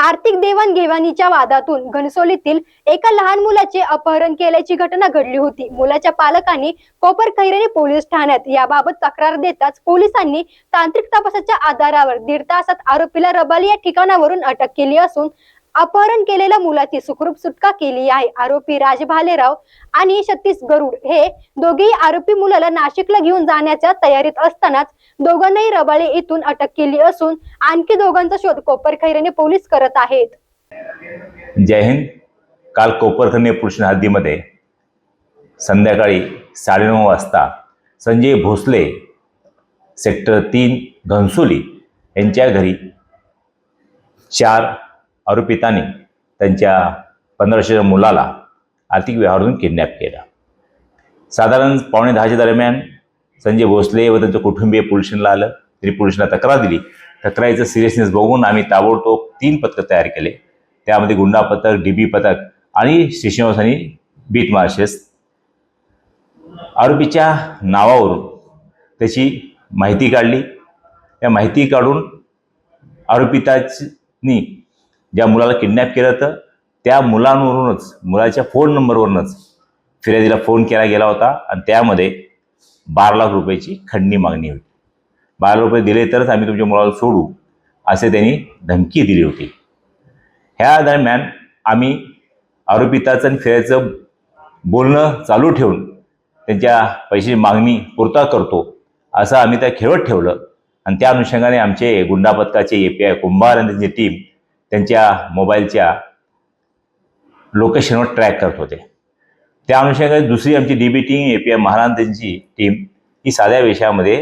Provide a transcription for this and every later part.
आर्थिक देवाणघेवाणीच्या वादातून घनसोलीतील एका लहान मुलाचे अपहरण केल्याची घटना घडली होती. मुलाच्या पालकांनी कोपर खैरेने पोलीस ठाण्यात याबाबत तक्रार देताच पोलिसांनी तांत्रिक तपासाच्या आधारावर दीड तासात आरोपीला रबाली या ठिकाणावरून अटक केली असून अपहरण केलेल्या मुलाची सुखरूप सुटका केली आहे. आरोपी राज भालेराव आणि सतीश गरुड हे दोघेही आरोपी मुलाला नाशिकला घेऊन जाण्याच्या तयारीत असतानाच दोघांनाही रबाळे येथून अटक केली असून आणखी दोघांचा शोध कोपरखैरेने पोलीस करत आहेत. जय हिंद. काल कोपरखन्ने पुरुष हद्दीमध्ये संध्याकाळी साडेनऊ वाजता संजय भोसले सेक्टर तीन घनसोली यांच्या घरी चार आरोपितांनी त्यांच्या पंधरा वर्षाच्या मुलाला आर्थिक व्यवहारातून किडनॅप केला. साधारण पावणे दहाच्या दरम्यान संजय भोसले व त्यांचं कुटुंबीय पोलिशनला आलं. त्यांनी पोलिसांना तक्रार दिली. तक्रारीचं सिरियसनेस बघून आम्ही ताबडतोब तीन पथकं तयार केले. त्यामध्ये गुंडा पथक डी बी पथक आणि स्टेशन आणि बीट मार्शेस आरोपीच्या नावावरून त्याची माहिती काढली. त्या माहिती काढून आरोपितानी ज्या मुलाला किडनॅप केलं होतं त्या मुलांवरूनच मुलाच्या फोन नंबरवरूनच फिर्यादीला फोन केला गेला होता आणि त्यामध्ये बारा लाख रुपयाची खंडणी मागणी होती. बारा लाख रुपये दिले तरच आम्ही तुमच्या मुलाला सोडू असे त्यांनी धमकी दिली होती. ह्या दरम्यान आम्ही आरोपिताचं आणि फिर्याचं बोलणं चालू ठेवून त्यांच्या पैशाची मागणी पुरता करतो असं आम्ही त्या खेळत ठेवलं. आणि त्या अनुषंगाने आमचे गुंडा पथकाचे ए पी आय कुंभार आणि त्यांची टीम त्यांच्या मोबाईलच्या लोकेशनवर ट्रॅक करत होते. त्या अनुषंगाने दुसरी आमची D B team A P I Maharaj त्यांची टीम ही साध्या वेशामध्ये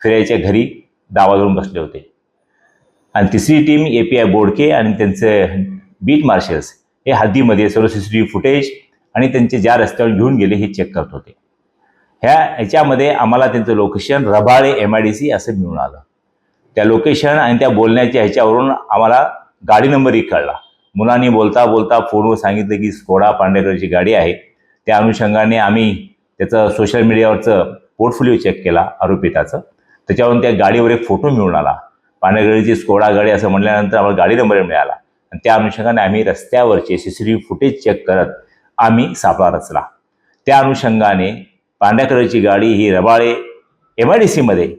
फिरायच्या घरी दावा धरून बसले होते. आणि तिसरी team A P I Bodke आणि त्यांचे बीट मार्शल्स हे हद्दीमध्ये सर्व C C T V footage आणि त्यांचे ज्या रस्त्यावर घेऊन गेले हे चेक करत होते. ह्या ह्याच्यामध्ये आम्हाला त्यांचं location Rabale M I D C असं मिळून आलं. त्या लोकेशन आणि त्या बोलण्याच्या ह्याच्यावरून आम्हाला गाडी नंबरही कळला. मुलांनी बोलता बोलता फोनवर सांगितलं की स्कोडा पांडेकरची गाडी आहे. त्या अनुषंगाने आम्ही त्याचं सोशल मीडियावरचं पोर्टफोलिओ चेक केला आरोपिताचं. त्याच्यावरून त्या गाडीवर एक फोटो मिळून आला. पांडेकरची स्कोडा गाडी असं म्हटल्यानंतर आम्हाला गाडी नंबर मिळाला. आणि त्या अनुषंगाने आम्ही रस्त्यावरचे C C T V footage check करत आम्ही सापळा रचला. त्या अनुषंगाने पांढऱ्या कलरची गाडी ही रबाळे एम आय डी सीमध्ये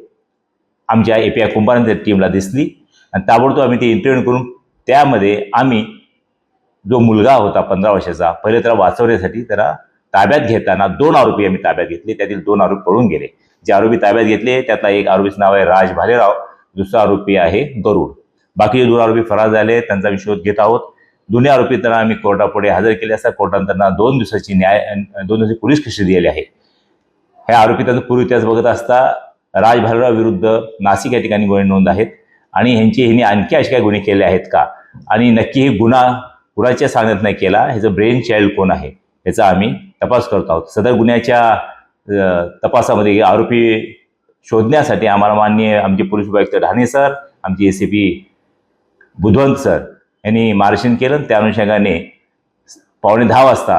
आमच्या ए पी आय कुंभारांच्या टीमला दिसली. आणि ताबडतोब आम्ही ती इंटरव्ह्यू करून त्यामध्ये आम्ही जो मुलगा होता पंधरा वर्षाचा पहिले त्याला वाचवण्यासाठी त्याला ताब्यात घेताना दोन आरोपी आम्ही ताब्यात घेतले. त्यातील दोन आरोपी पळून गेले. जे आरोपी ताब्यात घेतले त्यातला एक आरोपीचं नाव आहे राज भालेराव. दुसरा आरोपी आहे गरुड. बाकीचे दोन आरोपी फरार झाले. त्यांचा आम्ही शोध घेत आहोत. दोन्ही आरोपी त्यांना आम्ही कोर्टापुढे हजर केले असता. कोर्टाने त्यांना दोन दिवसाची न्याय दोन दिवसाची पोलीस कशी दिली आहे. ह्या त्यांचा पूर्व इतिहास बघत असता राज भालेराव विरुद्ध नाशिक या ठिकाणी गुन्हे नोंद आहेत. आणि ह्यांची ह्यांनी आणखी असे काही गुन्हे केले आहेत का? आणि नक्की हे गुन्हा कुणाच्या सांगण्यात नाही केला? ह्याचं ब्रेन चाइल्ड कोण आहे? याचा आम्ही तपास करत आहोत. सदर गुन्ह्याच्या तपासामध्ये आरोपी शोधण्यासाठी आम्हाला मान्य आमचे पोलीस उपायुक्त ढाणे सर आमचे A C P Budhwant sir यांनी मार्गदर्शन केलं त्या अनुषंगाने पावणे दहा वाजता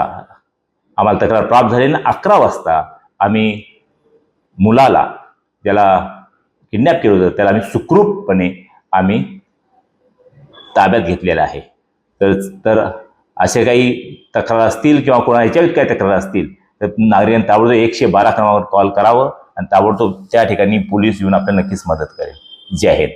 आम्हाला तक्रार प्राप्त झाली आणि अकरा वाजता आम्ही मुलाला ज्याला किडनॅप केलं होतं त्याला आम्ही सुखरूपपणे आम्ही ताब्यात घेतलेलं आहे. तर तर असे काही तक्रार असतील किंवा कोणा काही तक्रार असतील तर नागरिकांनी ताबडतोब एकशे बारा क्रमांकावर कॉल करावं आणि ताबडतोब त्या ठिकाणी पोलीस येऊन आपल्याला नक्कीच मदत करेल. जय हिंद